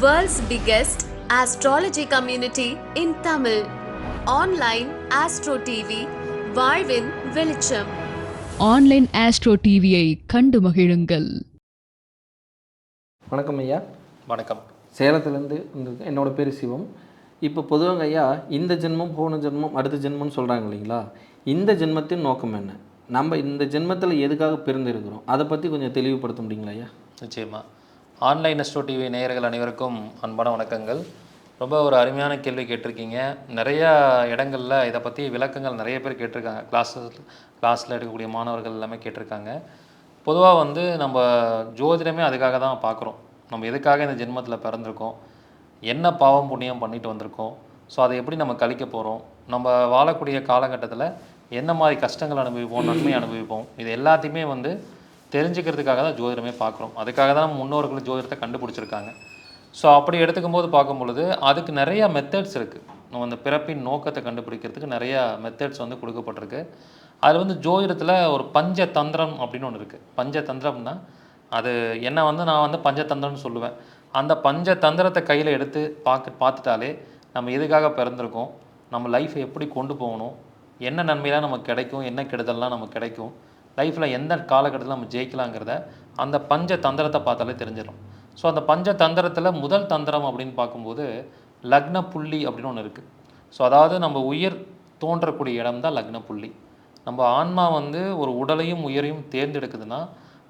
World's biggest astrology community in Tamil. Online Astro TV, வாழ்வின் வெளிச்சம். Online astro டிவியை கண்டு மகிழுங்கள். வணக்கம் ஐயா. வணக்கம். சேலத்துலேருந்து வந்திருக்கேன் என்னோட பேர் சிவம். இப்போ பொதுவாக ஐயா இந்த ஜென்மம் போன ஜென்மம் அடுத்த ஜென்மம்னு சொல்கிறாங்க இல்லைங்களா? இந்த ஜென்மத்தின் நோக்கம் என்ன? நம்ம இந்த ஜென்மத்தில் எதுக்காக பிறந்திருக்கிறோம்? அதை பற்றி கொஞ்சம் தெளிவுபடுத்த முடியுங்களா ஐயா? நிச்சயமா. ஆன்லைன் எஸ்டோ டிவி நேயர்கள் அனைவருக்கும் அன்பான வணக்கங்கள். ரொம்ப ஒரு அருமையான கேள்வி கேட்டிருக்கீங்க. நிறையா இடங்களில் இதை பற்றி விளக்கங்கள் நிறைய பேர் கேட்டிருக்காங்க. கிளாஸஸ் கிளாஸில் எடுக்கக்கூடிய மாணவர்கள் எல்லாமே கேட்டிருக்காங்க. பொதுவாக வந்து நம்ம ஜோதிடமே அதுக்காக தான் பார்க்குறோம். நம்ம எதுக்காக இந்த ஜென்மத்தில் பிறந்திருக்கோம்? என்ன பாவம் புண்ணியம் பண்ணிட்டு வந்திருக்கோம்? ஸோ அதை எப்படி நம்ம கழிக்க போகிறோம் நம்ம வாழக்கூடிய காலகட்டத்தில் என்ன மாதிரி கஷ்டங்கள் அனுபவிப்போம்? நன்மை அனுபவிப்போம்? இது எல்லாத்தையுமே வந்து தெரிஞ்சுக்கிறதுக்காக தான் ஜோதிடமே பார்க்குறோம். அதுக்காக தான் நம்ம முன்னோர்கள் ஜோதிடத்தை கண்டுபிடிச்சிருக்காங்க. ஸோ அப்படி எடுத்துக்கும் போது பார்க்கும் பொழுது அதுக்கு நிறையா மெத்தட்ஸ் இருக்குது நம்ம அந்த பிறப்பின் நோக்கத்தை கண்டுபிடிக்கிறதுக்கு நிறையா மெத்தட்ஸ் வந்து கொடுக்கப்பட்டிருக்கு. அதில் வந்து ஜோதிடத்தில் ஒரு பஞ்சதந்திரம் அப்படின்னு ஒன்று இருக்குது பஞ்சதந்திரம்னா அது என்ன வந்து நான் வந்து பஞ்சதந்திரம்னு சொல்லுவேன். அந்த பஞ்சதந்திரத்தை கையில் எடுத்து பார்க்க பார்த்துட்டாலே நம்ம எதுக்காக பிறந்திருக்கோம்? நம்ம லைஃப்பை எப்படி கொண்டு போகணும்? என்ன நன்மையெல்லாம் நமக்கு கிடைக்கும்? என்ன கெடுதல்லாம் நமக்கு கிடைக்கும்? லைஃப்பில் எந்த காலகட்டத்தில் நம்ம ஜெயிக்கலாங்கிறத அந்த பஞ்ச தந்திரத்தை பார்த்தாலே தெரிஞ்சிடும். ஸோ அந்த பஞ்ச தந்திரத்தில் முதல் தந்திரம் அப்படின்னு பார்க்கும்போது லக்ன புள்ளி அப்படின்னு ஒன்று இருக்குது ஸோ அதாவது நம்ம உயிர் தோன்றக்கூடிய இடம் தான் லக்ன புள்ளி நம்ம ஆன்மா வந்து ஒரு உடலையும் உயிரையும் தேர்ந்தெடுக்குதுன்னா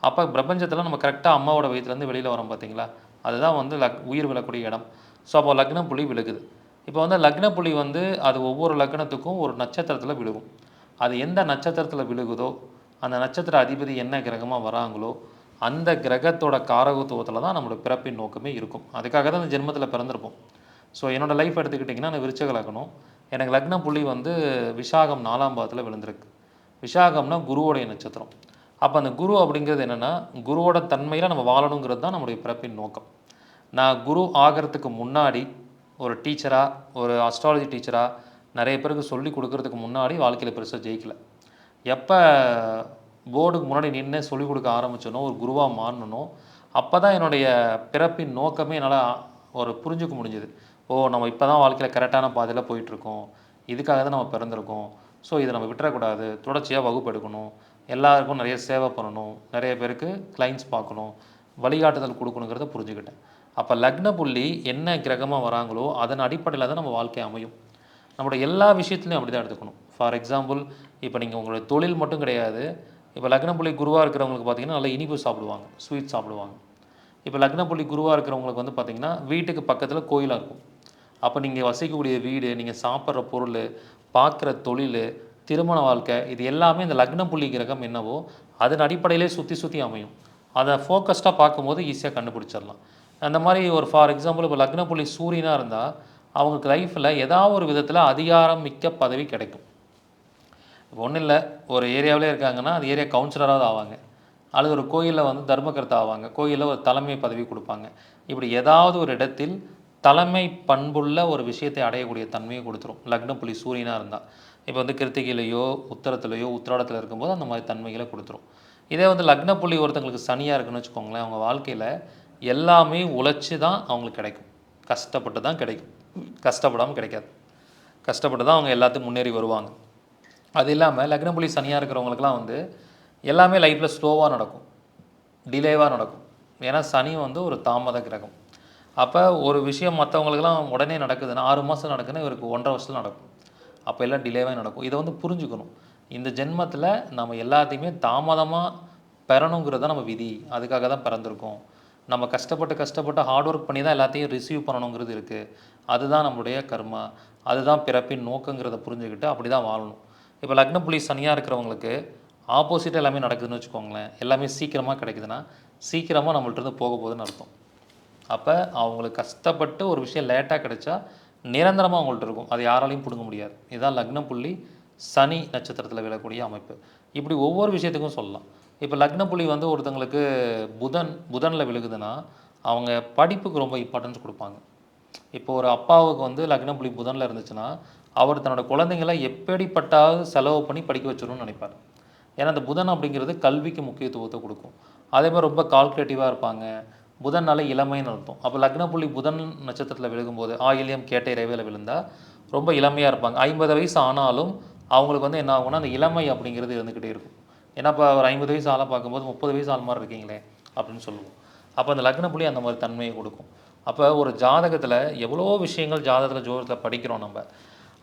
அப்போ பிரபஞ்சத்தில் நம்ம கரெக்டாக அம்மாவோட வயிற்றுலேருந்து வெளியில் வரோம் பார்த்தீங்களா அதுதான் வந்து லக் உயிர் விழக்கூடிய இடம். ஸோ அப்போ லக்ன புள்ளி விழுகுது. இப்போ வந்து லக்ன புள்ளி வந்து அது ஒவ்வொரு லக்னத்துக்கும் ஒரு நட்சத்திரத்தில் விழுகும். அது எந்த நட்சத்திரத்தில் விழுகுதோ அந்த நட்சத்திர அதிபதி என்ன கிரகமாக வராங்களோ அந்த கிரகத்தோட காரகத்துவத்தில் தான் நம்மளோட பிறப்பின் நோக்கமே இருக்கும். அதுக்காக தான் இந்த ஜென்மத்தில் பிறந்திருப்போம். ஸோ என்னோடய லைஃப் எடுத்துக்கிட்டிங்கன்னா நான் விருச்சக லக்னம். எனக்கு லக்ன புள்ளி வந்து விஷாகம் நாலாம் பாதத்தில் விழுந்திருக்கு. விஷாகம்னா குருவோடைய நட்சத்திரம். அப்போ அந்த குரு அப்படிங்கிறது என்னென்னா குருவோட தன்மையில் நம்ம வாழணுங்கிறது தான் நம்மளுடைய பிறப்பின் நோக்கம். நான் குரு ஆகிறதுக்கு முன்னாடி ஒரு டீச்சராக ஒரு அஸ்ட்ராலஜி டீச்சராக நிறைய பேருக்கு சொல்லி கொடுக்கறதுக்கு முன்னாடி வாழ்க்கையில் பெருசாக ஜெயிக்கல. எப்போ போர்டுக்கு முன்னாடி நின்று சொல்லிக் கொடுக்க ஆரம்பிச்சனோ ஒரு குருவாக மாறணும் அப்போ தான் என்னுடைய பிறப்பின் நோக்கமே என்னால் ஒரு புரிஞ்சுக்க முடிஞ்சுது. ஓ நம்ம இப்போ தான் வாழ்க்கையில் கரெக்டான பாதையில் போயிட்டுருக்கோம். இதுக்காக தான் நம்ம பிறந்திருக்கோம். ஸோ இதை நம்ம விட்டுறக்கூடாது. தொடர்ச்சியாக வகுப்பு எடுக்கணும். எல்லாருக்கும் நிறைய சேவை பண்ணணும். நிறைய பேருக்கு கிளைண்ட்ஸ் பார்க்கணும். வழிகாட்டுதல் கொடுக்கணுங்கிறத புரிஞ்சுக்கிட்டேன். அப்போ லக்ன புள்ளி என்ன கிரகமாக வராங்களோ அதன் அடிப்படையில் தான் நம்ம வாழ்க்கை அமையும். நம்மளோட எல்லா விஷயத்துலையும் அப்படி தான் எடுத்துக்கணும். ஃபார் எக்ஸாம்பிள் இப்போ நீங்கள் உங்களுடைய தொழில் மட்டும் கிடையாது. இப்போ லக்னப்புள்ளி குருவாக இருக்கிறவங்களுக்கு பார்த்தீங்கன்னா நல்லா இனிப்பு சாப்பிடுவாங்க ஸ்வீட் சாப்பிடுவாங்க. இப்போ லக்னப்புள்ளி குருவாக இருக்கிறவங்களுக்கு வந்து பார்த்தீங்கன்னா வீட்டுக்கு பக்கத்தில் கோயிலாக இருக்கும். அப்போ நீங்கள் வசிக்கக்கூடிய வீடு நீங்கள் சாப்பிட்ற பொருள் பார்க்குற தொழில் திருமண வாழ்க்கை இது எல்லாமே இந்த லக்ன புள்ளி கிரகம் என்னவோ அதன் அடிப்படையிலே சுற்றி சுற்றி அமையும். அதை ஃபோக்கஸ்டாக பார்க்கும்போது ஈஸியாக கண்டுபிடிச்சிடலாம். அந்த மாதிரி ஒரு ஃபார் எக்ஸாம்பிள் இப்போ லக்ன புள்ளி சூரியனாக இருந்தால் அவங்களுக்கு லைஃப்பில் ஏதாவது ஒரு விதத்தில் அதிகாரம் மிக்க பதவி கிடைக்கும். இப்போ ஒன்றும் இல்லை ஒரு ஏரியாவிலே இருக்காங்கன்னா அது ஏரியா கவுன்சிலராவது ஆவாங்க. அல்லது ஒரு கோயிலில் வந்து தர்மகர்த்தா ஆவாங்க. கோயிலில் ஒரு தலைமை பதவி கொடுப்பாங்க. இப்படி ஏதாவது ஒரு இடத்தில் தலைமை பண்புள்ள ஒரு விஷயத்தை அடையக்கூடிய தன்மையை கொடுத்துரும். லக்ன புலி சூரியனாக இருந்தால் இப்போ வந்து கிருத்திகையிலையோ உத்தரத்துலையோ உத்திராடத்தில் இருக்கும்போது அந்த மாதிரி தன்மைகளை கொடுத்துரும். இதே வந்து லக்ன புள்ளி ஒருத்தங்களுக்கு சனியாக இருக்குன்னு வச்சுக்கோங்களேன் அவங்க வாழ்க்கையில் எல்லாமே உழைச்சி தான் அவங்களுக்கு கிடைக்கும். கஷ்டப்பட்டு தான் கிடைக்கும். கஷ்டப்படாமல் கிடைக்காது. கஷ்டப்பட்டு தான் அவங்க எல்லாத்துக்கும் முன்னேறி வருவாங்க. அது இல்லாமல் லக்னபுலி சனியாக இருக்கிறவங்களுக்குலாம் வந்து எல்லாமே லைஃப்பில் ஸ்லோவாக நடக்கும். டிலேவாக நடக்கும். ஏன்னா சனி வந்து ஒரு தாமத கிரகம். அப்போ ஒரு விஷயம் மற்றவங்களுக்குலாம் உடனே நடக்குதுன்னா ஆறு மாதம் நடக்குதுன்னா இவருக்கு ஒன்றரை வருஷத்தில் நடக்கும். அப்போ எல்லாம் டிலேவாக நடக்கும். இதை வந்து புரிஞ்சுக்கணும். இந்த ஜென்மத்தில் நம்ம எல்லாத்தையுமே தாமதமாக பெறணுங்கிறது தான் நம்ம விதி. அதுக்காக தான் பிறந்திருக்கோம். நம்ம கஷ்டப்பட்டு கஷ்டப்பட்டு ஹார்ட் ஒர்க் பண்ணி தான் எல்லாத்தையும் ரிசீவ் பண்ணணுங்கிறது இருக்குது அதுதான் நம்மளுடைய கர்மா. அதுதான் பிறப்பின் நோக்கங்கிறத புரிஞ்சுக்கிட்டு அப்படி தான் வாழணும். இப்போ லக்ன புலி சனியாக இருக்கிறவங்களுக்கு ஆப்போசிட்டாக எல்லாமே நடக்குதுன்னு வச்சுக்கோங்களேன். எல்லாமே சீக்கிரமாக கிடைக்குதுன்னா சீக்கிரமாக நம்மள்ட்ட இருந்து போக போகுதுன்னு அர்த்தம். அப்போ அவங்களுக்கு கஷ்டப்பட்டு ஒரு விஷயம் லேட்டாக கிடைச்சா நிரந்தரமாக அவங்கள்ட்ட இருக்கும். அது யாராலையும் பிடுங்க முடியாது. இதுதான் லக்ன புள்ளி சனி நட்சத்திரத்தில் விழக்கூடிய அமைப்பு. இப்படி ஒவ்வொரு விஷயத்துக்கும் சொல்லலாம். இப்போ லக்ன புள்ளி வந்து ஒருத்தங்களுக்கு புதன் புதனில் விழுகுதுன்னா அவங்க படிப்புக்கு ரொம்ப இம்பார்ட்டன்ஸ் கொடுப்பாங்க. இப்போ ஒரு அப்பாவுக்கு வந்து லக்ன புள்ளி புதனில் இருந்துச்சுன்னா அவர் தன்னோட குழந்தைங்களை எப்படிப்பட்டாவது செலவு பண்ணி படிக்க வச்சிடணும்னு நினைப்பார். ஏன்னா அந்த புதன் அப்படிங்கிறது கல்விக்கு முக்கியத்துவத்தை கொடுக்கும். அதே மாதிரி ரொம்ப கால்குலேட்டிவாக இருப்பாங்க. புதன்னால இளமைன்னு அர்த்தம். அப்போ லக்ன புள்ளி புதன் நட்சத்திரத்தில் விழுகும்போது ஆயிலியம் கேட்டை ரேவையில் விழுந்தால் ரொம்ப இளமையாக இருப்பாங்க. ஐம்பது வயசு ஆனாலும் அவங்களுக்கு வந்து என்ன ஆகும்னா அந்த இளமை அப்படிங்கிறது இருந்துக்கிட்டே இருக்கும். ஏன்னா இப்போ ஒரு ஐம்பது வயசு ஆளாக பார்க்கும்போது முப்பது வயசு ஆள் மாதிரி இருக்கீங்களே அப்படின்னு சொல்லுவோம். அப்போ அந்த லக்ன புள்ளி அந்த மாதிரி தன்மையை கொடுக்கும். அப்போ ஒரு ஜாதகத்தில் எவ்வளோ விஷயங்கள் ஜாதகத்தில் ஜோதத்தில் படிக்கிறோம் நம்ம.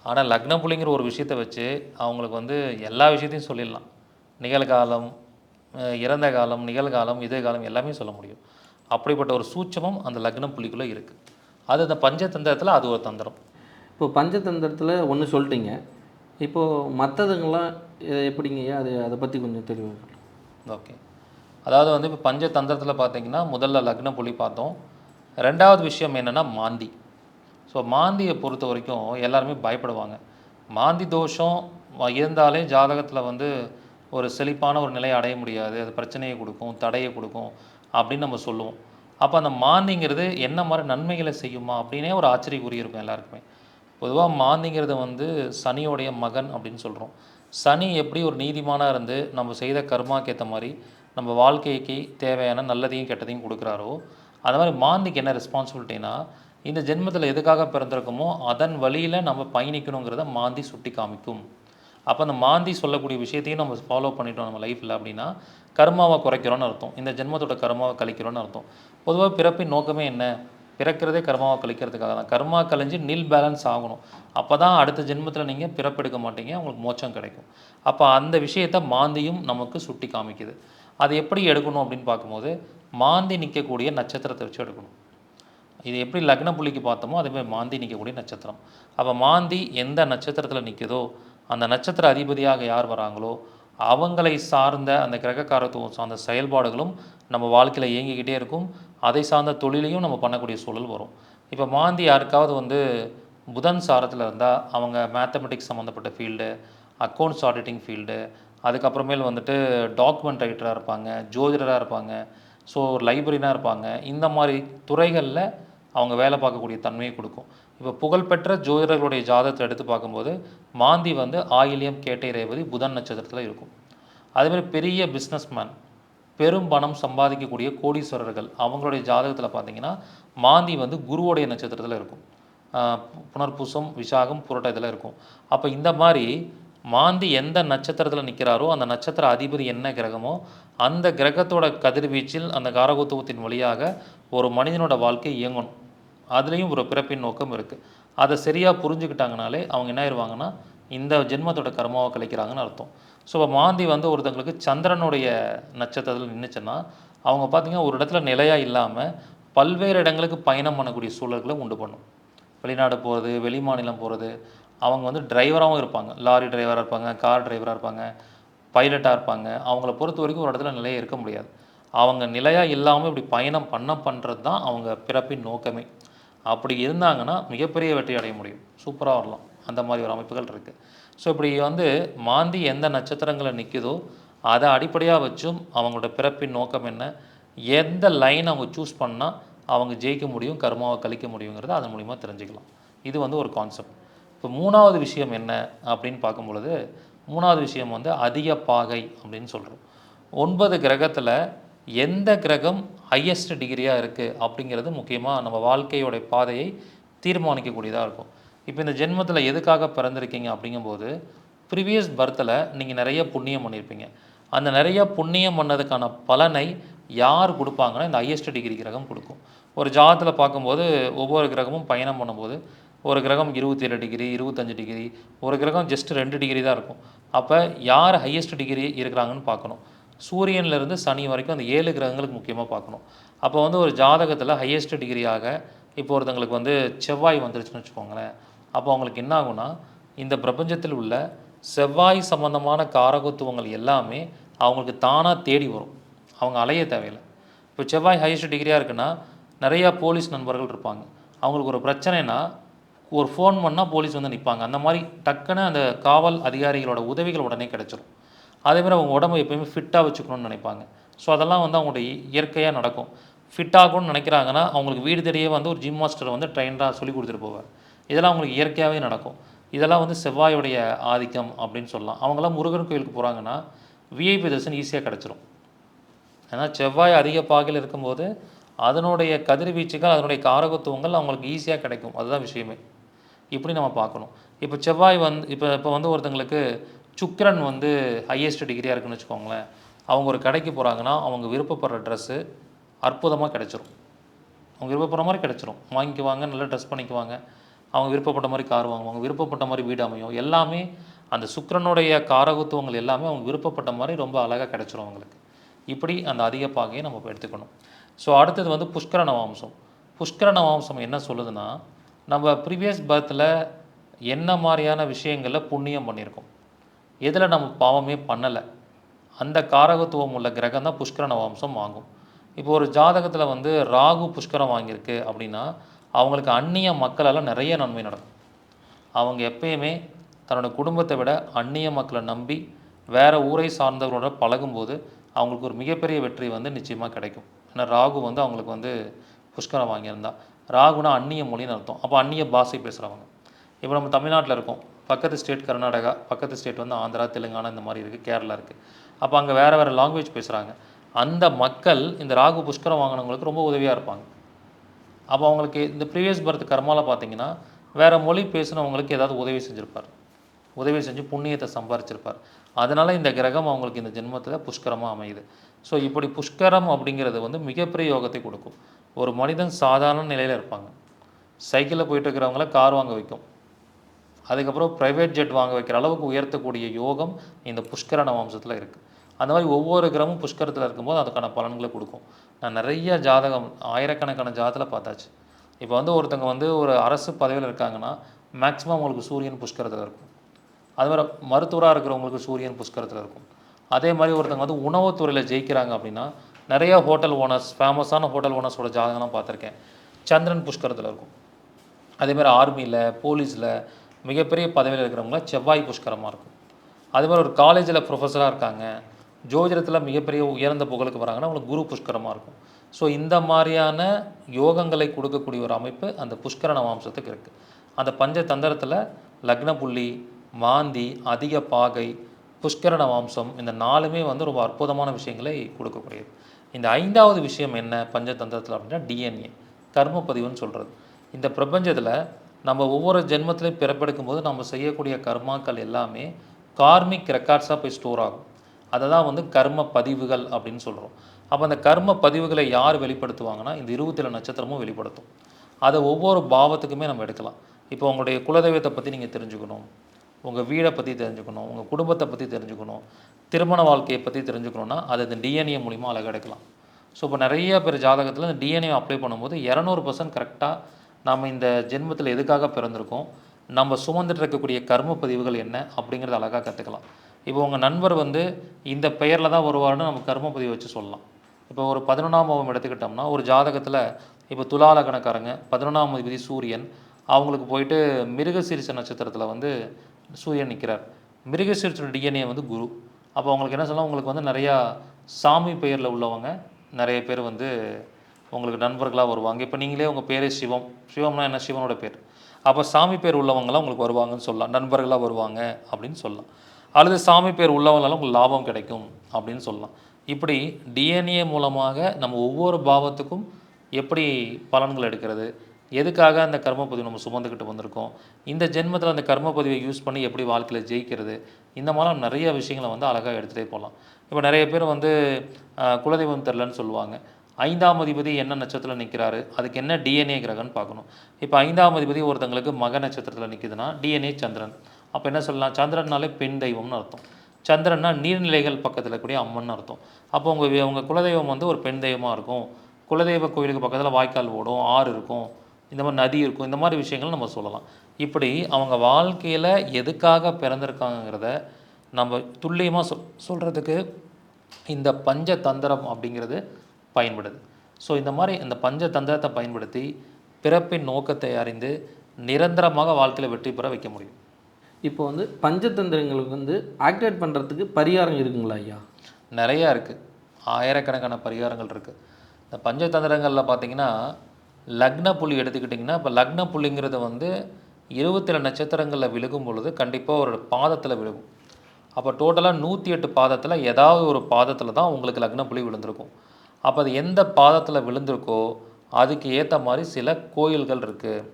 ஆனால் லக்ன புள்ளிங்கிற ஒரு விஷயத்தை வச்சு அவங்களுக்கு வந்து எல்லா விஷயத்தையும் சொல்லிடலாம். நிகழ்காலம் இறந்த காலம் நிகழ்காலம் எதிர்காலம் எல்லாமே சொல்ல முடியும். அப்படிப்பட்ட ஒரு சூட்சமம் அந்த லக்ன புள்ளிக்குள்ளே இருக்குது அது அந்த பஞ்சதந்திரத்தில் அது ஒரு தந்திரம். இப்போ பஞ்சதந்திரத்தில் ஒன்று சொல்லிட்டீங்க. இப்போது மற்றதுங்கெல்லாம் எப்படிங்கய்யா அது அதை பற்றி கொஞ்சம் தெளிவாக ஓகே. அதாவது வந்து இப்போ பஞ்சதந்திரத்தில் பார்த்தீங்கன்னா முதல்ல லக்ன புள்ளி பார்த்தோம். ரெண்டாவது விஷயம் என்னென்னா மாந்தி. ஸோ மாந்தியை பொறுத்த வரைக்கும் எல்லாருமே பயப்படுவாங்க. மாந்தி தோஷம் இருந்தாலே ஜாதகத்தில் வந்து ஒரு செழிப்பான ஒரு நிலையை அடைய முடியாது. அது பிரச்சனையை கொடுக்கும் தடையை கொடுக்கும் அப்படின்னு நம்ம சொல்லுவோம். அப்போ அந்த மாந்திங்கிறது என்ன மாதிரி நன்மைகளை செய்யுமா அப்படின்னே ஒரு ஆச்சரியக்குறி இருக்கும் எல்லாருக்குமே. பொதுவாக மாந்திங்கிறது வந்து சனியோடைய மகன் அப்படின்னு சொல்கிறோம் சனி எப்படி ஒரு நீதிமானாக இருந்து நம்ம செய்த கர்மாக்கு ஏற்ற மாதிரி நம்ம வாழ்க்கைக்கு தேவையான நல்லதையும் கெட்டதையும் கொடுக்குறாரோ அந்த மாதிரி மாந்திக்கு என்ன ரெஸ்பான்சிபிலிட்டின்னா இந்த ஜென்மத்தில் எதுக்காக பிறந்திருக்கோமோ அதன் வழியில் நம்ம பயணிக்கணுங்கிறத மாந்தி சுட்டி காமிக்கும். அப்போ அந்த மாந்தி சொல்லக்கூடிய விஷயத்தையும் நம்ம ஃபாலோ பண்ணிட்டோம் நம்ம லைஃப்பில் அப்படின்னா கர்மாவை குறைக்கிறோன்னு அர்த்தம். இந்த ஜென்மத்தோட கர்மாவை கழிக்கிறோன்னு அர்த்தம். பொதுவாக பிறப்பின் நோக்கமே என்ன? பிறக்கிறதே கர்மாவை கழிக்கிறதுக்காக தான். கர்மா கழிஞ்சு நில் பேலன்ஸ் ஆகணும். அப்போ தான் அடுத்த ஜென்மத்தில் நீங்கள் பிறப்பெடுக்க மாட்டீங்க உங்களுக்கு மோட்சம் கிடைக்கும். அப்போ அந்த விஷயத்தை மாந்தியும் நமக்கு சுட்டி காமிக்குது. அது எப்படி எடுக்கணும் அப்படின்னு பார்க்கும்போது மாந்தி நிற்கக்கூடிய நட்சத்திரத்தை வச்சு எடுக்கணும். இது எப்படி லக்ன புள்ளிக்கு பார்த்தோமோ அதேமாதிரி மாந்தி நிற்கக்கூடிய நட்சத்திரம். அப்போ மாந்தி எந்த நட்சத்திரத்தில் நிற்குதோ அந்த நட்சத்திர அதிபதியாக யார் வராங்களோ அவங்களை சார்ந்த அந்த கிரகக்காரத்துவம் சார்ந்த செயல்பாடுகளும் நம்ம வாழ்க்கையில் இயங்கிக்கிட்டே இருக்கும். அதை சார்ந்த தொழிலையும் நம்ம பண்ணக்கூடிய சூழல் வரும். இப்போ மாந்தி யாருக்காவது வந்து புதன் சாரத்தில் இருந்தால் அவங்க மேத்தமெட்டிக்ஸ் சம்மந்தப்பட்ட ஃபீல்டு அக்கௌண்ட்ஸ் ஆடிட்டிங் ஃபீல்டு அதுக்கப்புறமேல் வந்துட்டு டாக்குமெண்ட் ரைட்டராக இருப்பாங்க ஜோதிடராக இருப்பாங்க ஸோ லைப்ரரினாக இருப்பாங்க. இந்த மாதிரி துறைகளில் அவங்க வேலை பார்க்கக்கூடிய தன்மையை கொடுக்கும். இப்போ புகழ்பெற்ற ஜோதிடர்களுடைய ஜாதகத்தை எடுத்து பார்க்கும்போது மாந்தி வந்து ஆயிலியம் கேட்டை ரேவதி புதன் நட்சத்திரத்தில் இருக்கும். அதேமாதிரி பெரிய பிஸ்னஸ்மேன் பெரும் பணம் சம்பாதிக்கக்கூடிய கோடீஸ்வரர்கள் அவங்களுடைய ஜாதகத்தில் பார்த்தீங்கன்னா மாந்தி வந்து குருவோடைய நட்சத்திரத்தில் இருக்கும். புனர்பூசம் விசாகம் புரட்ட இதில் இருக்கும். அப்போ இந்த மாதிரி மாந்தி எந்த நட்சத்திரத்தில் நிற்கிறாரோ அந்த நட்சத்திர அதிபதி என்ன கிரகமோ அந்த கிரகத்தோட கதிர்வீச்சில் அந்த காரகத்துவத்தின் வழியாக ஒரு மனிதனோட வாழ்க்கை இயங்கணும். அதுலேயும் ஒரு பிறப்பின் நோக்கம் இருக்குது அதை சரியாக புரிஞ்சுக்கிட்டாங்கனாலே அவங்க என்ன ஆயிடுவாங்கன்னா இந்த ஜென்மத்தோட கர்மாவை கழிக்கிறாங்கன்னு அர்த்தம். ஸோ இப்போ மாந்தி வந்து ஒருத்தங்களுக்கு சந்திரனுடைய நட்சத்திரத்தில் நின்றுச்சுன்னா அவங்க பார்த்தீங்கன்னா ஒரு இடத்துல நிலையாக இல்லாமல் பல்வேறு இடங்களுக்கு பயணம் பண்ணக்கூடிய சூழல்களை உண்டு பண்ணும். வெளிநாடு போகிறது வெளி மாநிலம் போகிறது அவங்க வந்து டிரைவராகவும் இருப்பாங்க. லாரி டிரைவராக இருப்பாங்க கார் டிரைவராக இருப்பாங்க பைலட்டாக இருப்பாங்க. அவங்கள பொறுத்த வரைக்கும் ஒரு இடத்துல நிலையாக இருக்க முடியாது. அவங்க நிலையாக இல்லாமல் இப்படி பயணம் பண்ண பண்ணுறது தான் அவங்க பிறப்பின் நோக்கமே. அப்படி இருந்தாங்கன்னா மிகப்பெரிய வெற்றி அடைய முடியும். சூப்பராக வரலாம். அந்த மாதிரி ஒரு அமைப்புகள் இருக்குது ஸோ இப்படி வந்து மாந்தி எந்த நட்சத்திரங்களில் நிற்குதோ அதை அடிப்படையாக வச்சும் அவங்களோட பிறப்பின் நோக்கம் என்ன? எந்த லைன் அவங்க சூஸ் பண்ணால் அவங்க ஜெயிக்க முடியும் கர்மாவை கழிக்க முடியுங்கிறத அதன் மூலிமா தெரிஞ்சுக்கலாம். இது வந்து ஒரு கான்செப்ட் இப்போ மூணாவது விஷயம் என்ன அப்படின்னு பார்க்கும் பொழுது மூணாவது விஷயம் வந்து அதிக பாகை அப்படின்னு சொல்கிறோம் ஒன்பது கிரகத்தில் எந்த கிரகம் ஹையஸ்ட் டிகிரியாக இருக்குது அப்படிங்கிறது முக்கியமாக நம்ம வாழ்க்கையோடைய பாதையை தீர்மானிக்கக்கூடியதாக இருக்கும். இப்போ இந்த ஜென்மத்தில் எதுக்காக பிறந்திருக்கீங்க அப்படிங்கும்போது ப்ரீவியஸ் பர்த்தில் நீங்கள் நிறைய புண்ணியம் பண்ணியிருப்பீங்க அந்த நிறைய புண்ணியம் பண்ணதுக்கான பலனை யார் கொடுப்பாங்கன்னா இந்த ஹையஸ்ட் டிகிரி கிரகம் கொடுக்கும். ஒரு ஜாதத்தில் பார்க்கும்போது ஒவ்வொரு கிரகமும் பயணம் பண்ணும்போது ஒரு கிரகம் இருபத்தி ஏழு டிகிரி இருபத்தஞ்சு டிகிரி ஒரு கிரகம் ஜஸ்ட் ரெண்டு டிகிரி தான் இருக்கும். அப்போ யார் ஹையஸ்ட் டிகிரி இருக்கிறாங்கன்னு பார்க்கணும். சூரியன்லேருந்து சனி வரைக்கும் அந்த ஏழு கிரகங்களுக்கு முக்கியமாக பார்க்கணும். அப்போ வந்து ஒரு ஜாதகத்தில் ஹையஸ்ட் டிகிரியாக இப்போ ஒருத்தங்களுக்கு வந்து செவ்வாய் வந்துருச்சுன்னு வச்சுக்கோங்களேன். அப்போ அவங்களுக்கு என்ன ஆகும்னா இந்த பிரபஞ்சத்தில் உள்ள செவ்வாய் சம்பந்தமான காரகத்துவங்கள் எல்லாமே அவங்களுக்கு தானாக தேடி வரும். அவங்க அலைய தேவையில்லை. இப்போ செவ்வாய் ஹையஸ்ட் டிகிரியாக இருக்குன்னா நிறையா போலீஸ் நண்பர்கள் இருப்பாங்க. அவங்களுக்கு ஒரு பிரச்சனைனா ஒரு ஃபோன் பண்ணால் போலீஸ் வந்து நிற்பாங்க அந்த மாதிரி டக்குன்னு அந்த காவல் அதிகாரிகளோட உதவிகள் உடனே கிடச்சிரும். அதேமாதிரி அவங்க உடம்பை எப்பயுமே ஃபிட்டாக வச்சுக்கணும்னு நினைப்பாங்க. ஸோ அதெல்லாம் வந்து அவங்களுடைய இயற்கையாக நடக்கும். ஃபிட் நினைக்கிறாங்கன்னா அவங்களுக்கு வீடு தெரிய வந்து ஒரு ஜிம் மாஸ்டர் வந்து ட்ரெயினாக சொல்லி கொடுத்துட்டு போவார். இதெல்லாம் அவங்களுக்கு இயற்கையாகவே நடக்கும். இதெல்லாம் வந்து செவ்வாயுடைய ஆதிக்கம் அப்படின்னு சொல்லலாம். அவங்களாம் முருகன் கோயிலுக்கு போகிறாங்கன்னா விஐபி தரிசனம் ஈஸியாக கிடச்சிரும். ஏன்னா செவ்வாய் அதிக பாகையில் இருக்கும்போது அதனுடைய கதிர்வீச்சுகள் அதனுடைய காரகத்துவங்கள் அவங்களுக்கு ஈஸியாக கிடைக்கும். அதுதான் விஷயமே. இப்படி நம்ம பார்க்கணும். இப்போ செவ்வாய் வந்து இப்போ இப்போ வந்து ஒருத்தங்களுக்கு சுக்கரன் வந்து ஹையஸ்ட் டிகிரியாக இருக்குன்னு வச்சுக்கோங்களேன். அவங்க ஒரு கடைக்கு போகிறாங்கன்னா அவங்க விருப்பப்படுற ட்ரெஸ்ஸு அற்புதமாக கிடச்சிரும். அவங்க விருப்பப்படுற மாதிரி கிடச்சிரும். வாங்கிக்குவாங்க நல்லா ட்ரெஸ் பண்ணிக்குவாங்க. அவங்க விருப்பப்பட்ட மாதிரி கார் வாங்குவாங்க. விருப்பப்பட்ட மாதிரி வீடு அமையும். எல்லாமே அந்த சுக்கரனுடைய காரகத்துவங்கள் எல்லாமே அவங்க விருப்பப்பட்ட மாதிரி ரொம்ப அழகாக கிடச்சிரும் அவங்களுக்கு. இப்படி அந்த அதிக பாகையை நம்ம எடுத்துக்கணும். ஸோ அடுத்தது வந்து புஷ்கர நவாம்சம். புஷ்கர நவாம்சம் என்ன சொல்லுதுன்னா நம்ம ப்ரீவியஸ் பர்த்தில் என்ன மாதிரியான விஷயங்களில் புண்ணியம் பண்ணியிருக்கோம்? எதில் நம்ம பாவமே பண்ணலை. அந்த காரகத்துவம் உள்ள கிரகம் தான் புஷ்கரண வம்சம் வாங்கும். இப்போ ஒரு ஜாதகத்தில் வந்து ராகு புஷ்கரம் வாங்கியிருக்கு அப்படின்னா அவங்களுக்கு அந்நிய மக்களால் நிறைய நன்மை நடக்கும். அவங்க எப்பயுமே தன்னோட குடும்பத்தை விட அந்நிய மக்களை நம்பி வேறு ஊரை சார்ந்தவரோட பழகும்போது அவங்களுக்கு ஒரு மிகப்பெரிய வெற்றி வந்து நிச்சயமாக கிடைக்கும். ஏன்னா ராகு வந்து அவங்களுக்கு வந்து புஷ்கரம் வாங்கியிருந்தா. ராகுனா அந்நிய மொழின்னு அர்த்தம். அப்போ அந்நிய பாஷை பேசுகிறவங்க இப்போ நம்ம தமிழ்நாட்டில் இருக்கோம். பக்கத்து ஸ்டேட் கர்நாடகா பக்கத்து ஸ்டேட் வந்து ஆந்திரா தெலுங்கானா இந்த மாதிரி இருக்குது கேரளா இருக்குது அப்போ அங்கே வேறு வேறு லாங்குவேஜ் பேசுகிறாங்க அந்த மக்கள் இந்த ராகு புஷ்கரம் வாங்கினவங்களுக்கு ரொம்ப உதவியாக இருப்பாங்க. அப்போ அவங்களுக்கு இந்த ப்ரீவியஸ் பர்த் கர்மாவில் பார்த்தீங்கன்னா வேறு மொழி பேசுனவங்களுக்கு ஏதாவது உதவி செஞ்சுருப்பார். உதவி செஞ்சு புண்ணியத்தை சம்பாரிச்சிருப்பார். அதனால் இந்த கிரகம் அவங்களுக்கு இந்த ஜென்மத்தில் புஷ்கரமாக அமையுது. ஸோ இப்படி புஷ்கரம் அப்படிங்கிறது வந்து மிகப்பெரிய யோகத்தை கொடுக்கும். ஒரு மனிதன் சாதாரண நிலையில் இருப்பாங்க. சைக்கிளில் போயிட்டு இருக்கிறவங்கள கார் வாங்க வைக்கும். அதுக்கப்புறம் ப்ரைவேட் ஜெட் வாங்க வைக்கிற அளவுக்கு உயர்த்தக்கூடிய யோகம் இந்த புஷ்கர நவம்சத்தில் இருக்குது அந்த மாதிரி ஒவ்வொரு கிரமும் புஷ்கரத்தில் இருக்கும்போது அதுக்கான பலன்களை கொடுக்கும். நான் நிறைய ஜாதகம் ஆயிரக்கணக்கான ஜாதத்தில் பார்த்தாச்சு. இப்போ வந்து ஒருத்தங்க வந்து ஒரு அரசு பதவியில் இருக்காங்கன்னா மேக்ஸிமம் அவங்களுக்கு சூரியன் புஷ்கரத்தில் இருக்கும். அது மாதிரி மருத்துவராக இருக்கிறவங்களுக்கு சூரியன் புஷ்கரத்தில் இருக்கும். அதே மாதிரி ஒருத்தங்க வந்து உணவுத்துறையில் ஜெயிக்கிறாங்க அப்படின்னா நிறைய ஹோட்டல் ஓனர்ஸ் ஃபேமஸான ஹோட்டல் ஓனர்ஸோட ஜாதகம்லாம் பார்த்துருக்கேன். சந்திரன் புஷ்கரத்தில் இருக்கும். அதேமாதிரி ஆர்மியில் போலீஸில் மிகப்பெரிய பதவியில் இருக்கிறவங்க செவ்வாய் புஷ்கரமாக இருக்கும். அதே மாதிரி ஒரு காலேஜில் ப்ரொஃபஸராக இருக்காங்க. ஜோதிடத்தில் மிகப்பெரிய உயர்ந்த புகழுக்கு வராங்கன்னா அவங்களுக்கு குரு புஷ்கரமாக இருக்கும். ஸோ இந்த மாதிரியான யோகங்களை கொடுக்கக்கூடிய ஒரு அமைப்பு அந்த புஷ்கர நவாம்சத்துக்கு இருக்குது அந்த பஞ்ச தந்திரத்தில் லக்ன புள்ளி மாந்தி அதிக பாகை புஷ்கரண வம்சம் இந்த நாலுமே வந்து ரொம்ப அற்புதமான விஷயங்களை கொடுக்கக்கூடியது. இந்த ஐந்தாவது விஷயம் என்ன பஞ்சதந்திரத்தில் அப்படின்னா டிஎன்ஏ கர்மப்பதிவுன்னு சொல்கிறது இந்த பிரபஞ்சத்தில் நம்ம ஒவ்வொரு ஜென்மத்திலையும் பிறப்பெடுக்கும் போது நம்ம செய்யக்கூடிய கர்மாக்கள் எல்லாமே கார்மிக் ரெக்கார்ட்ஸாக போய் ஸ்டோர் ஆகும். அதை தான் வந்து கர்ம பதிவுகள் அப்படின்னு சொல்கிறோம் அப்போ அந்த கர்ம பதிவுகளை யார் வெளிப்படுத்துவாங்கன்னா இந்த இருபத்தேழு நட்சத்திரமும் வெளிப்படுத்தும். அதை ஒவ்வொரு பாவத்துக்குமே நம்ம எடுக்கலாம். இப்போ உங்களுடைய குலதெய்வத்தை பற்றி நீங்கள் தெரிஞ்சுக்கணும். உங்கள் வீடை பற்றி தெரிஞ்சுக்கணும். உங்கள் குடும்பத்தை பற்றி தெரிஞ்சுக்கணும். திருமண வாழ்க்கையை பற்றி தெரிஞ்சுக்கணுன்னா அதை இந்த டிஎன்ஏ மூலிமா அழகாக எடுக்கலாம் ஸோ இப்போ நிறைய பேர் ஜாதகத்தில் இந்த டிஎன்ஏ அப்ளை பண்ணும்போது இரநூறு பர்சன்ட் கரெக்டாக நாம் இந்த ஜென்மத்தில் எதுக்காக பிறந்திருக்கோம்? நம்ம சுமந்துட்டு இருக்கக்கூடிய கர்ம பதிவுகள் என்ன? அப்படிங்கிறத அழகாக கற்றுக்கலாம் இப்போ உங்கள் நண்பர் வந்து இந்த பெயரில் தான் வருவார்னு நம்ம கர்ம பதிவு வச்சு சொல்லலாம். இப்போ ஒரு பதினொன்றாம் பாவம் எடுத்துக்கிட்டோம்னா ஒரு ஜாதகத்தில் இப்போ துலால கணக்காரங்க பதினொன்றாம் அதிபதி சூரியன் அவங்களுக்கு போயிட்டு மிருகசீரிச நட்சத்திரத்தில் வந்து சூரியன் நிற்கிறார் மிருகசீரிசோட டிஎன்ஏ வந்து குரு. அப்போ அவங்களுக்கு என்ன சொல்லலாம்? உங்களுக்கு வந்து நிறையா சாமி பெயரில் உள்ளவங்க நிறைய பேர் வந்து உங்களுக்கு நண்பர்களாக வருவாங்க. இப்போ நீங்களே உங்கள் பேரே சிவம். சிவம்னா என்ன? சிவனோட பேர். அப்போ சாமி பேர் உள்ளவங்களாம் உங்களுக்கு வருவாங்கன்னு சொல்லலாம். நண்பர்களாக வருவாங்க அப்படின்னு சொல்லலாம். அல்லது சாமி பேர் உள்ளவங்களால உங்களுக்கு லாபம் கிடைக்கும் அப்படின்னு சொல்லலாம். இப்படி டிஎன்ஏ மூலமாக நம்ம ஒவ்வொரு பாவத்துக்கும் எப்படி பலன்கள் எடுக்கிறது? எதுக்காக அந்த கர்மப்பதிவு நம்ம சுமந்துக்கிட்டு வந்திருக்கோம்? இந்த ஜென்மத்தில் அந்த கர்மப்பதிவை யூஸ் பண்ணி எப்படி வாழ்க்கையில் ஜெயிக்கிறது? இந்த மாதிரிலாம் நிறைய விஷயங்களை வந்து அழகாக எடுத்துகிட்டே போகலாம். இப்போ நிறைய பேர் வந்து குலதெய்வம் தெரிலன்னு சொல்லுவாங்க. ஐந்தாம் அதிபதி என்ன நட்சத்திரத்தில் நிற்கிறாரு அதுக்கு என்ன டிஎன்ஏ கிரகம்னு பார்க்கணும். இப்போ ஐந்தாம் அதிபதி ஒருத்தங்களுக்கு மக நட்சத்திரத்தில் நிற்குதுன்னா டிஎன்ஏ சந்திரன். அப்போ என்ன சொல்லலாம்? சந்திரன்னாலே பெண் தெய்வம்னு அர்த்தம். சந்திரன்னா நீர்நிலைகள் பக்கத்தில் இருக்கக்கூடிய அம்மன் அர்த்தம். அப்போ உங்கள் உங்கள் குலதெய்வம் வந்து ஒரு பெண் தெய்வமாக இருக்கும். குலதெய்வ கோயிலுக்கு பக்கத்தில் வாய்க்கால் ஓடும் ஆறு இருக்கும். இந்த மாதிரி நதி இருக்கும். இந்த மாதிரி விஷயங்கள் நம்ம சொல்லலாம். இப்படி அவங்க வாழ்க்கையில் எதுக்காக பிறந்திருக்காங்கிறத நம்ம துல்லியமாக சொல் சொல்கிறதுக்கு இந்த பஞ்சதந்திரம் அப்படிங்கிறது பயன்படுது. ஸோ இந்த மாதிரி இந்த பஞ்சதந்திரத்தை பயன்படுத்தி பிறப்பின் நோக்கத்தை அறிந்து நிரந்தரமாக வாழ்க்கையில் வெற்றி பெற வைக்க முடியும். இப்போ வந்து பஞ்சதந்திரங்களுக்கு வந்து ஆக்டிவேட் பண்ணுறதுக்கு பரிகாரம் இருக்குங்களா ஐயா? நிறையா இருக்குது ஆயிரக்கணக்கான பரிகாரங்கள் இருக்குது இந்த பஞ்சதந்திரங்களில் பார்த்தீங்கன்னா லக்ன புள்ளி எடுத்துக்கிட்டிங்கன்னா இப்போ லக்ன புள்ளிங்கிறது வந்து இருபத்தேழு நட்சத்திரங்களில் விழுகும் பொழுது கண்டிப்பாக ஒரு பாதத்தில் விழுகும். அப்போ டோட்டலாக நூற்றி எட்டு பாதத்தில் ஏதாவது ஒரு பாதத்தில் தான் உங்களுக்கு லக்ன புள்ளி விழுந்திருக்கும். அப்போ அது எந்த பாதத்தில் விழுந்திருக்கோ அதுக்கு ஏற்ற மாதிரி சில கோயில்கள் இருக்குது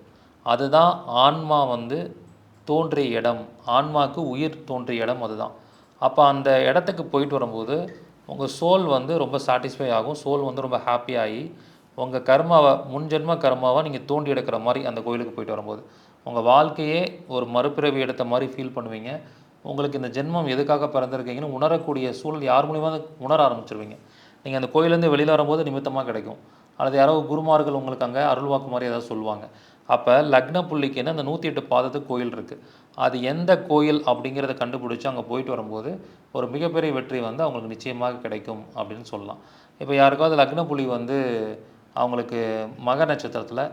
அதுதான் ஆன்மா வந்து தோன்றிய இடம். ஆன்மாவுக்கு உயிர் தோன்றிய இடம் அதுதான். அப்போ அந்த இடத்துக்கு போயிட்டு வரும்போது உங்கள் சோல் வந்து ரொம்ப சாட்டிஸ்ஃபை ஆகும். சோல் வந்து ரொம்ப ஹாப்பியாகி ஆகி உங்கள் கர்மாவை முன்ஜென்ம கர்மாவை நீங்கள் தோண்டி எடுக்கிற மாதிரி அந்த கோயிலுக்கு போயிட்டு வரும்போது உங்கள் வாழ்க்கையே ஒரு மறுபிறவி எடுத்த மாதிரி ஃபீல் பண்ணுவீங்க. உங்களுக்கு இந்த ஜென்மம் எதுக்காக பிறந்திருக்கீங்கன்னு உணரக்கூடிய சூழல் யார் மூலியமாக உணர ஆரம்பிச்சிருவீங்க? நீங்கள் அந்த கோயிலேருந்து வெளியில் வரும்போது நிமித்தமாக கிடைக்கும். அல்லது யாரோ குருமார்கள் உங்களுக்கு அங்கே அருள்வாக்கு மாதிரி ஏதாவது சொல்லுவாங்க. அப்போ லக்ன புள்ளிக்குன்னு அந்த நூற்றி எட்டு பாதத்துக்கு கோயில் இருக்குது அது எந்த கோயில் அப்படிங்கிறத கண்டுபிடிச்சி அங்கே போயிட்டு வரும்போது ஒரு மிகப்பெரிய வெற்றி வந்து அவங்களுக்கு நிச்சயமாக கிடைக்கும் அப்படின்னு சொல்லலாம். இப்போ யாருக்காவது லக்ன புள்ளி வந்து அவங்களுக்கு மக நட்சத்திரத்தில்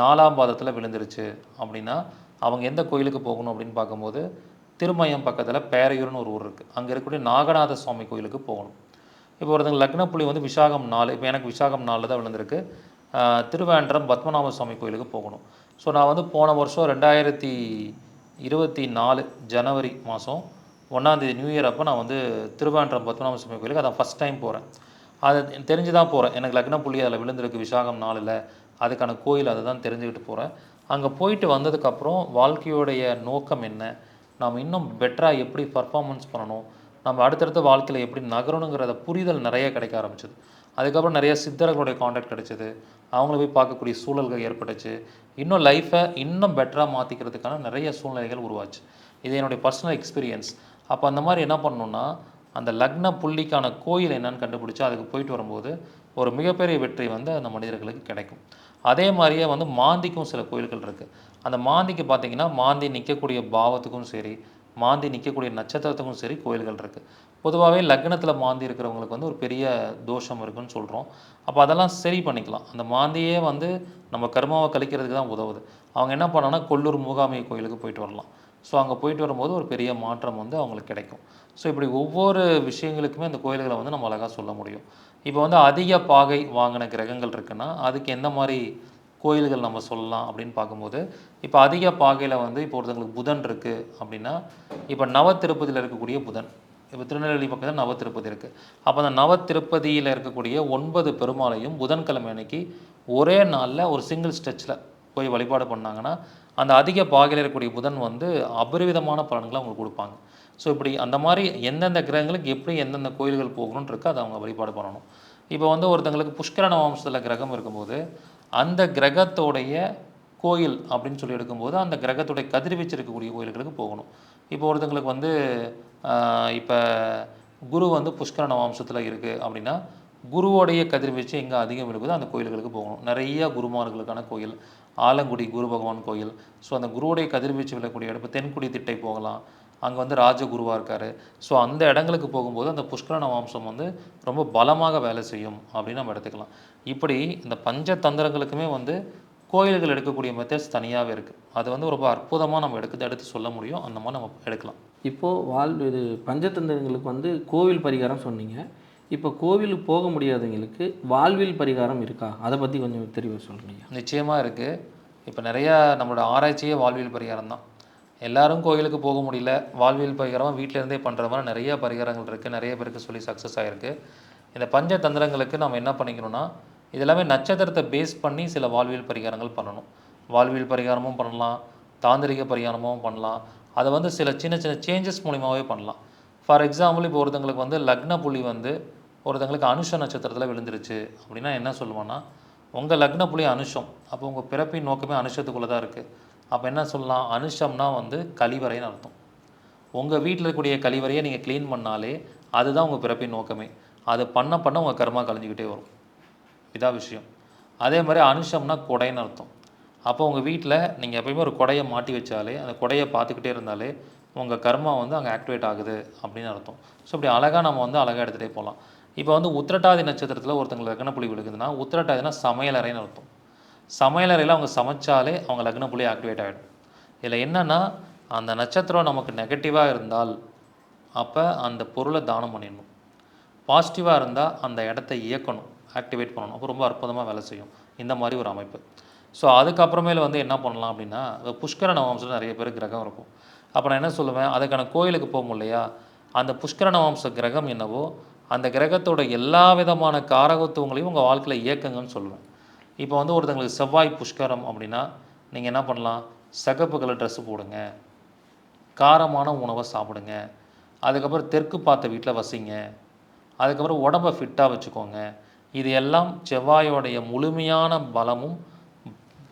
நாலாம் பாதத்தில் விழுந்துருச்சு அப்படின்னா அவங்க எந்த கோயிலுக்கு போகணும் அப்படின்னு பார்க்கும்போது திருமயம் பக்கத்தில் பேரையூர்னு ஒரு ஊர் இருக்குது அங்கே இருக்கக்கூடிய நாகநாத சுவாமி கோயிலுக்கு போகணும். இப்போ ஒருத்தங்க லக்னப்புள்ளி வந்து விசாகம் நாலு இப்போ எனக்கு விசாகம் நாலில் தான் விழுந்திருக்கு. ஆஹ் திருவேண்டரம் பத்மநாப சுவாமி கோயிலுக்கு போகணும். ஸோ நான் வந்து போன வருஷம் ரெண்டாயிரத்தி இருபத்தி நாலு ஜனவரி மாதம் ஒன்றாந்தேதி நியூ இயர் அப்போ நான் வந்து திருவேண்டரம் பத்மநாப சுவாமி கோயிலுக்கு அதான் ஃபஸ்ட் டைம் போகிறேன் அது தெரிஞ்சு தான் போகிறேன் எனக்கு லக்ன புள்ளி அதில் விழுந்திருக்கு விசாகம் நாளில் அதுக்கான கோயில் அதை தான் தெரிஞ்சுக்கிட்டு போகிறேன் அங்கே போயிட்டு வந்ததுக்கப்புறம் வாழ்க்கையுடைய நோக்கம் என்ன? நாம் இன்னும் பெட்டராக எப்படி பர்ஃபார்மன்ஸ் பண்ணணும்? நம்ம அடுத்தடுத்த வாழ்க்கையில் எப்படி நகரணுங்கிறத புரிதல் நிறைய கிடைக்க ஆரம்பிச்சது. அதுக்கப்புறம் நிறைய சித்தர்களுடைய காண்டாக்ட் கிடைச்சிது. அவங்கள போய் பார்க்கக்கூடிய சூழல்கள் ஏற்பட்டுச்சு. இன்னும் லைஃப்பை இன்னும் பெட்டராக மாற்றிக்கிறதுக்கான நிறைய சூழ்நிலைகள் உருவாச்சு. இது என்னுடைய பர்சனல் எக்ஸ்பீரியன்ஸ் அப்போ அந்த மாதிரி என்ன பண்ணணுன்னா அந்த லக்ன புள்ளிக்கான கோயில் என்னன்னு கண்டுபிடிச்சி அதுக்கு போயிட்டு வரும்போது ஒரு மிகப்பெரிய வெற்றி வந்து அந்த மனிதர்களுக்கு கிடைக்கும். அதே மாதிரியே வந்து மாந்திக்கும் சில கோயில்கள் இருக்குது அந்த மாந்திக்கு பார்த்தீங்கன்னா மாந்தி நிற்கக்கூடிய பாவத்துக்கும் சரி மாந்தி நிற்கக்கூடிய நட்சத்திரத்துக்கும் சரி கோயில்கள் இருக்குது பொதுவாகவே லக்னத்தில் மாந்தி இருக்கிறவங்களுக்கு வந்து ஒரு பெரிய தோஷம் இருக்குன்னு சொல்கிறோம் அப்போ அதெல்லாம் சரி பண்ணிக்கலாம். அந்த மாந்தியே வந்து நம்ம கர்மாவை கழிக்கிறதுக்கு தான் உதவுது. அவங்க என்ன பண்ணாங்கன்னா கொல்லூர் மூகாம்பிகை கோயிலுக்கு போயிட்டு வரலாம். ஸோ அங்கே போயிட்டு வரும்போது ஒரு பெரிய மாற்றம் வந்து அவங்களுக்கு கிடைக்கும். ஸோ இப்படி ஒவ்வொரு விஷயங்களுக்குமே அந்த கோயில்களை வந்து நம்ம அழகாக சொல்ல முடியும். இப்போ வந்து அதிக பாகை வாங்கின கிரகங்கள் இருக்குன்னா அதுக்கு எந்த மாதிரி கோயில்கள் நம்ம சொல்லலாம் அப்படின்னு பார்க்கும்போது இப்போ அதிக பாகையில் வந்து இப்போ ஒருத்தங்களுக்கு புதன் இருக்குது அப்படின்னா இப்போ நவ திருப்பதியில் இருக்கக்கூடிய புதன். இப்போ திருநெல்வேலி பக்கத்தில் நவ திருப்பதி இருக்குது அப்போ அந்த நவ திருப்பதியில் இருக்கக்கூடிய ஒன்பது பெருமாளையும் புதன்கிழமை அன்னைக்கு ஒரே நாளில் ஒரு சிங்கிள் ஸ்டெச்சில் போய் வழிபாடு பண்ணாங்கன்னா அந்த அதிக பாகையில் இருக்கக்கூடிய புதன் வந்து அபரிவிதமான பலன்களை அவங்களுக்கு கொடுப்பாங்க. ஸோ இப்படி அந்த மாதிரி எந்தெந்த கிரகங்களுக்கு எப்படி எந்தெந்த கோயில்கள் போகணும்னு அதை அவங்க வழிபாடு பண்ணணும். இப்போ வந்து ஒருத்தங்களுக்கு புஷ்கரண வம்சத்தில் கிரகம் இருக்கும்போது அந்த கிரகத்தோடைய கோயில் அப்படின்னு சொல்லி எடுக்கும்போது அந்த கிரகத்துடைய கதிர்வீச்சு இருக்கக்கூடிய கோயில்களுக்கு போகணும். இப்போ ஒருத்தங்களுக்கு வந்து இப்போ குரு வந்து புஷ்கரண வம்சத்தில் இருக்குது அப்படின்னா குருவோடைய கதிர்வீச்சு எங்கே அதிகம் இருக்குதோ அந்த கோயில்களுக்கு போகணும். நிறைய குருமார்களுக்கான கோயில் ஆலங்குடி குரு பகவான் கோயில். ஸோ அந்த குருவுடைய கதிர்வீச்சு விழக்கூடிய இடம் தென்குடி திட்டை போகலாம். அங்கே வந்து ராஜகுருவாக இருக்கார். ஸோ அந்த இடங்களுக்கு போகும்போது அந்த புஷ்கரண வம்சம் வந்து ரொம்ப பலமாக வேலை செய்யும் அப்படின்னு நம்ம எடுத்துக்கலாம். இப்படி இந்த பஞ்ச தந்திரங்களுக்குமே வந்து கோயில்கள் எடுக்கக்கூடிய மெத்தட்ஸ் தனியாகவே இருக்குது அது வந்து ரொம்ப அற்புதமாக நம்ம எடுத்து எடுத்து சொல்ல முடியும். அந்த மாதிரி நம்ம எடுக்கலாம். இப்போது வாழ் இது பஞ்சதந்திரங்களுக்கு வந்து கோவில் பரிகாரம் சொன்னீங்க. இப்போ கோவிலுக்கு போக முடியாதவங்களுக்கு வாழ்வில் பரிகாரம் இருக்கா? அதை பற்றி கொஞ்சம் தெளிவாக சொல்கிறீங்க நிச்சயமாக இருக்குது இப்போ நிறையா நம்மளோட ஆராய்ச்சியே வாழ்வியல் பரிகாரம் தான். எல்லாரும் கோயிலுக்கு போக முடியல. வாழ்வியல் பரிகாரமாக வீட்டில இருந்தே பண்ணுற மாதிரி நிறைய பரிகாரங்கள் இருக்குது நிறைய பேருக்கு சொல்லி சக்ஸஸ் ஆகிருக்கு இந்த பஞ்ச தந்திரங்களுக்கு நம்ம என்ன பண்ணிக்கணும்னா இதெல்லாமே நட்சத்திரத்தை பேஸ் பண்ணி சில வாழ்வியல் பரிகாரங்கள் பண்ணணும். வாழ்வியல் பரிகாரமும் பண்ணலாம். தாந்திரிக பரிகாரமும் பண்ணலாம். அதை வந்து சில சின்ன சின்ன சேஞ்சஸ் மூலிமாவே பண்ணலாம். ஃபார் எக்ஸாம்பிள் இப்போ ஒருத்தங்களுக்கு வந்து லக்ன புள்ளி வந்து ஒருத்தங்களுக்கு அனுஷ நட்சத்திரத்தில் விழுந்துருச்சு அப்படின்னா என்ன சொல்லுவோன்னா உங்கள் லக்ன புள்ளி அனுஷம். அப்போ உங்கள் பிறப்பின் நோக்கமே அனுஷத்துக்குள்ளே தான் இருக்குது அப்போ என்ன சொல்லலாம்? அனுஷம்னா வந்து கழிவறைன்னு அர்த்தம். உங்கள் வீட்டில் இருக்கக்கூடிய கழிவறையை நீங்கள் க்ளீன் பண்ணாலே அதுதான் உங்கள் பிறப்பின் நோக்கமே. அது பண்ண பண்ண உங்கள் கர்மா கழிஞ்சிக்கிட்டே வரும். இதான் விஷயம். அதே மாதிரி அனுஷம்னா கொடைன்னு அர்த்தம். அப்போ உங்கள் வீட்டில் நீங்கள் எப்பயுமே ஒரு கொடையை மாட்டி வச்சாலே அந்த கொடையை பார்த்துக்கிட்டே இருந்தாலே உங்கள் கர்மா வந்து அங்கே ஆக்டிவேட் ஆகுது அப்படின்னு அர்த்தம். ஸோ இப்படி அழகாக நம்ம வந்து அழகாக எடுத்துகிட்டே போகலாம் இப்போ வந்து உத்திரட்டாதி நட்சத்திரத்தில் ஒருத்தங்களுக்கு லக்னப்புள்ளி விழுகுதுன்னா உத்திரட்டாதினா சமையலறைன்னு அர்த்தம். சமையலறையில் அவங்க சமைச்சாலே அவங்க லக்னப்புள்ளி ஆக்டிவேட் ஆகிடும் இதில் என்னென்னா அந்த நட்சத்திரம் நமக்கு நெகட்டிவாக இருந்தால் அப்போ அந்த பொருளை தானம் பண்ணிடணும். பாசிட்டிவாக இருந்தால் அந்த இடத்த இயக்கணும். ஆக்டிவேட் பண்ணணும். அப்போ ரொம்ப அற்புதமாக வேலை செய்யும். இந்த மாதிரி ஒரு அமைப்பு. ஸோ அதுக்கப்புறமேல வந்து என்ன பண்ணலாம் அப்படின்னா புஷ்கர நவம்சத்தில் நிறைய பேர் கிரகம் இருக்கும். அப்போ நான் என்ன சொல்லுவேன்? அதுக்கான கோயிலுக்கு போகும் இல்லையா அந்த புஷ்கர நவம்ச கிரகம் என்னவோ அந்த கிரகத்தோட எல்லா விதமான காரகத்துவங்களையும் உங்கள் வாழ்க்கையில் இயக்குங்கன்னு சொல்லுவேன். இப்போ வந்து ஒருத்தங்களுக்கு செவ்வாய் புஷ்கரம் அப்படின்னா நீங்கள் என்ன பண்ணலாம்? சிகப்பு கலர் ட்ரெஸ்ஸு போடுங்க. காரமான உணவை சாப்பிடுங்க. அதுக்கப்புறம் தெற்கு பார்த்த வீட்டில் வசிங்க. அதுக்கப்புறம் உடம்பை ஃபிட்டாக வச்சுக்கோங்க. இது எல்லாம் செவ்வாயோடைய முழுமையான பலமும்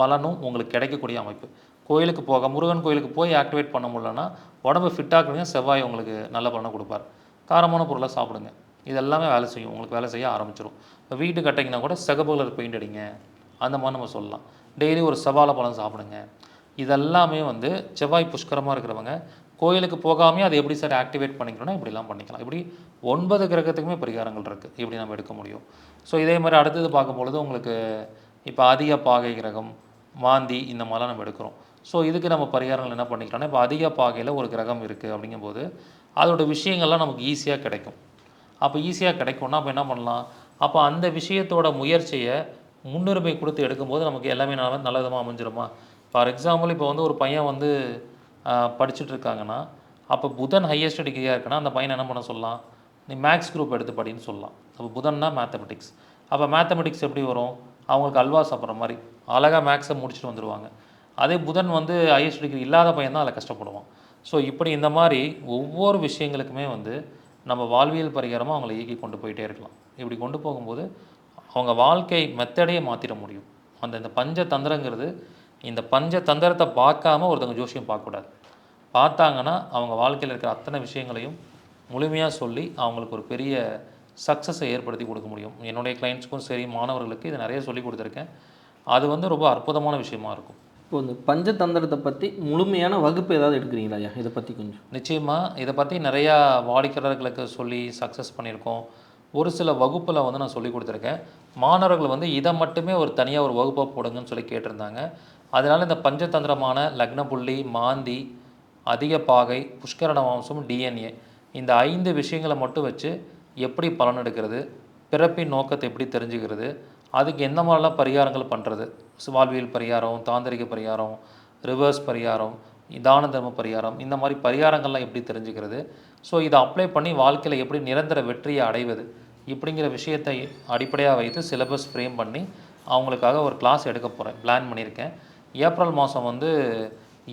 பலனும் உங்களுக்கு கிடைக்கக்கூடிய அமைப்பு. கோயிலுக்கு போக முருகன் கோயிலுக்கு போய் ஆக்டிவேட் பண்ண முடியலன்னா உடம்பு ஃபிட்டாக்குறீங்க செவ்வாய் உங்களுக்கு நல்ல பலனை கொடுப்பார். காரமான பொருளை சாப்பிடுங்க. இதெல்லாமே வேலை செய்யும். உங்களுக்கு வேலை செய்ய ஆரம்பிச்சிடும் இப்போ வீட்டு கட்டிங்கன்னா கூட சிகப்பு கலர் பெயிண்ட் அடிங்க. அந்த மாதிரி நம்ம சொல்லலாம். டெய்லி ஒரு செவ்வாழை பழம் சாப்பிடுங்க. இதெல்லாமே வந்து செவ்வாய் புஷ்கரமாக இருக்கிறவங்க கோயிலுக்கு போகாமே அதை எப்படி சார் ஆக்டிவேட் பண்ணிக்கணும்னா இப்படிலாம் பண்ணிக்கலாம். இப்படி ஒன்பது கிரகத்துக்குமே பரிகாரங்கள் இருக்குது இப்படி நம்ம எடுக்க முடியும். ஸோ இதே மாதிரி அடுத்தது பார்க்கும்பொழுது உங்களுக்கு இப்போ அதிக பாகை கிரகம் மாந்தி இந்த மாதிரிலாம் நம்ம எடுக்கிறோம். ஸோ இதுக்கு நம்ம பரிகாரங்கள் என்ன பண்ணிக்கலாம்னா இப்போ அதிக பாகையில் ஒரு கிரகம் இருக்குது அப்படிங்கும்போது அதோட விஷயங்கள்லாம் நமக்கு ஈஸியாக கிடைக்கும். அப்போ ஈஸியாக கிடைக்கும்னா அப்போ என்ன பண்ணலாம்? அப்போ அந்த விஷயத்தோட முயற்சியை முன்னுரிமை கொடுத்து எடுக்கும்போது நமக்கு எல்லாமே நல்ல நல்ல விதமாக அமைஞ்சிருமா? ஃபார் எக்ஸாம்பிள் இப்போ வந்து ஒரு பையன் வந்து படிச்சுட்டு இருக்காங்கன்னா அப்போ புதன் ஹையஸ்ட் டிகிரியாக இருக்குன்னா அந்த பையனை என்ன பண்ண சொல்லலாம்? நீ மேக்ஸ் குரூப் எடுத்து படின்னு சொல்லலாம். அப்போ புதன்னா மேத்தமெட்டிக்ஸ் அப்போ மேத்தமெட்டிக்ஸ் எப்படி வரும்? அவங்களுக்கு அல்வா சாப்பிட்ற மாதிரி. அழகாக மேக்ஸை முடிச்சுட்டு வந்துடுவாங்க அதே புதன் வந்து ஹையஸ்ட் டிகிரி இல்லாத பையன் தான் அதில் கஷ்டப்படுவான். ஸோ இப்படி இந்த மாதிரி ஒவ்வொரு விஷயங்களுக்குமே வந்து நம்ம வாழ்வியல் பரிகாரமாக அவங்கள இயக்கி கொண்டு போயிட்டே இருக்கலாம். இப்படி கொண்டு போகும்போது அவங்க வாழ்க்கை மெத்தடையே மாற்றிட முடியும். அந்த இந்த பஞ்ச தந்திரங்கிறது இந்த பஞ்ச தந்திரத்தை பார்க்காம ஒருத்தவங்க ஜோசியம் பார்க்கக்கூடாது. பார்த்தாங்கன்னா அவங்க வாழ்க்கையில் இருக்கிற அத்தனை விஷயங்களையும் முழுமையாக சொல்லி அவங்களுக்கு ஒரு பெரிய சக்ஸஸை ஏற்படுத்தி கொடுக்க முடியும். என்னுடைய கிளைண்ட்ஸ்க்கும் சரி மாணவர்களுக்கு இதை நிறைய சொல்லி கொடுத்துருக்கேன். அது வந்து ரொம்ப அற்புதமான விஷயமா இருக்கும். இப்போ இந்த பஞ்சதந்திரத்தை பற்றி முழுமையான வகுப்பு ஏதாவது எடுக்கிறீங்களா ஐயா? இதை பற்றி கொஞ்சம். நிச்சயமாக இதை பற்றி நிறையா வாடிக்கையாளர்களுக்கு சொல்லி சக்ஸஸ் பண்ணியிருக்கோம். ஒரு சில வகுப்பில் வந்து நான் சொல்லி கொடுத்துருக்கேன். மாணவர்கள் வந்து இதை மட்டுமே ஒரு தனியாக ஒரு வகுப்பாக போடுங்கன்னு சொல்லி கேட்டிருந்தாங்க. அதனால் இந்த பஞ்சதந்திரமான லக்ன புள்ளி மாந்தி அதிக பாகை புஷ்கரண வம்சம் டிஎன்ஏ இந்த ஐந்து விஷயங்களை மட்டும் வச்சு எப்படி பலன் எடுக்கிறது பிறப்பின் நோக்கத்தை எப்படி தெரிஞ்சுக்கிறது அதுக்கு எந்த மாதிரிலாம் பரிகாரங்கள் பண்ணுறது வாழ்வியல் பரிகாரம் தாந்திரிக பரிகாரம் ரிவர்ஸ் பரிகாரம் தான தர்ம பரிகாரம் இந்த மாதிரி பரிகாரங்கள்லாம் எப்படி தெரிஞ்சுக்கிறது? ஸோ இதை அப்ளை பண்ணி வாழ்க்கையில் எப்படி நிரந்தர வெற்றியை அடைவது? இப்படிங்கிற விஷயத்தை அடிப்படையாக வைத்து சிலபஸ் ஃப்ரேம் பண்ணி அவங்களுக்காக ஒரு கிளாஸ் எடுக்க போகிறேன் பிளான் பண்ணியிருக்கேன். ஏப்ரல் மாதம் வந்து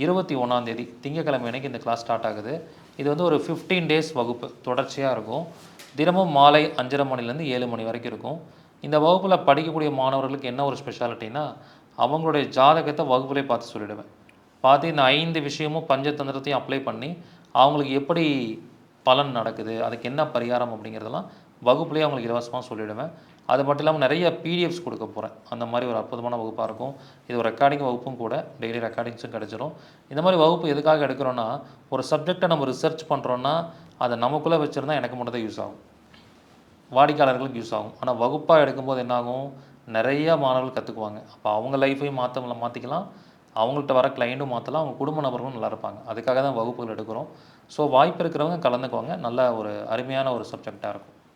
இருபத்தி ஒன்றாந்தேதி திங்கக்கிழமை அன்றைக்கி இந்த கிளாஸ் ஸ்டார்ட் ஆகுது. இது வந்து ஒரு ஃபிஃப்டீன் டேஸ் வகுப்பு தொடர்ச்சியாக இருக்கும். தினமும் மாலை அஞ்சரை மணிலேருந்து ஏழு மணி வரைக்கும் இருக்கும். இந்த வகுப்பில் படிக்கக்கூடிய மாணவர்களுக்கு என்ன ஒரு ஸ்பெஷாலிட்டினா அவங்களுடைய ஜாதகத்தை வகுப்புலே பார்த்து சொல்லிவிடுவேன் பார்த்து இந்த ஐந்து விஷயமும் பஞ்சதந்திரத்தையும் அப்ளை பண்ணி அவங்களுக்கு எப்படி பலன் நடக்குது அதுக்கு என்ன பரிகாரம் அப்படிங்கிறதெல்லாம் வகுப்புலேயே அவங்களுக்கு இலவசமாக சொல்லிவிடுவேன் அது மட்டும் இல்லாமல் நிறைய பிடிஎஃப்ஸ் கொடுக்க போகிறேன் அந்த மாதிரி ஒரு அற்புதமான வகுப்பாக இருக்கும். இது ஒரு ரெக்கார்டிங் வகுப்பும் கூட. டெய்லி ரெக்கார்டிங்ஸும் கிடச்சிரும். இந்த மாதிரி வகுப்பு எதுக்காக எடுக்கிறோன்னா ஒரு சப்ஜெக்டை நம்ம ரிசர்ச் பண்ணுறோன்னா அதை நமக்குள்ளே வச்சுருந்தா எனக்கு மட்டும் தான் யூஸ் ஆகும். வாடிக்கையாளர்களுக்கு யூஸ் ஆகும். ஆனால் வகுப்பாக எடுக்கும்போது என்னாகும்? நிறைய மாணவர்கள் கற்றுக்குவாங்க அப்போ அவங்க லைஃபையும் மாற்ற மாற்றிக்கலாம் அவங்கள்ட்ட வர கிளைண்ட்டும் மாற்றலாம் அவங்க குடும்ப நபர்களும் நல்லா இருப்பாங்க. அதுக்காக தான் வகுப்புகள் எடுக்கிறோம். ஸோ வாய்ப்பு இருக்கிறவங்க கலந்துக்குவாங்க நல்ல ஒரு அருமையான ஒரு சப்ஜெக்டாக இருக்கும்.